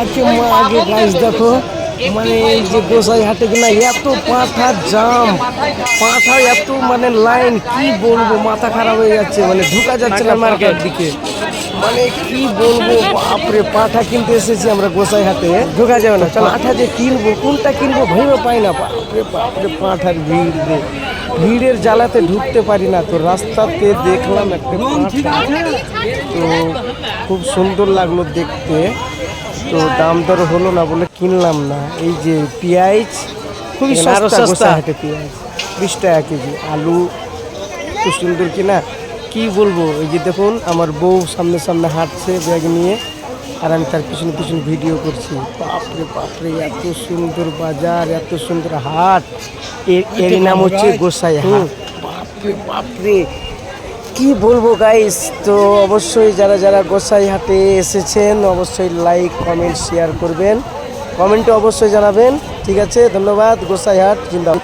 আজকে আগে গাছ দেখো মানে এই যে গোসাই হাটে কিনা এত পাঁঠার জাম পাঁঠা এত মানে লাইন কি বলব মাথা খারাপ হয়ে যাচ্ছে মানে ঢুকা যাচ্ছে না মার্কেট দিকে। মানে কি বলব বাপরে পাঁঠা কিনতে এসেছি আমরা গোসাই হাতে ঢোকা যাবে না চলো পাঁঠা যে কিনবো কোনটা কিনবো ভেবে পাই না বাপরে বাপরে পাঁঠার ভিড় রে। ভিড়ের জ্বালাতে ঢুকতে পারি না তো রাস্তাতে দেখলাম একটা পাঁঠা। তো খুব সুন্দর লাগল দেখতে। তো দাম দর হলো না বলে কিনলাম না। এই যে পেঁয়াজ খুবই সস্তা। হাটে পেঁয়াজ। বিশ টাকা কেজি। আলু খুব সুন্দর কিনা? কি বলব? এই যে দেখুন আমার বউ সামনে সামনে হাঁটছে ব্যাগ নিয়ে আর আমি তার পিছনে পিছনে ভিডিও করছি। বাপরে বাপরে এত সুন্দর বাজার এত সুন্দর হাট। এর এর নাম হচ্ছে গোসাই হাট বাপরে বাপরে। কি বলব গাইস তো অবশ্যই যারা যারা গোসাই হাটে এসেছেন, অবশ্যই লাইক কমেন্ট শেয়ার করবেন। কমেন্টে অবশ্যই জানাবেন। ঠিক আছে? ধন্যবাদ। গোসাই হাট জিন্দাবাদ।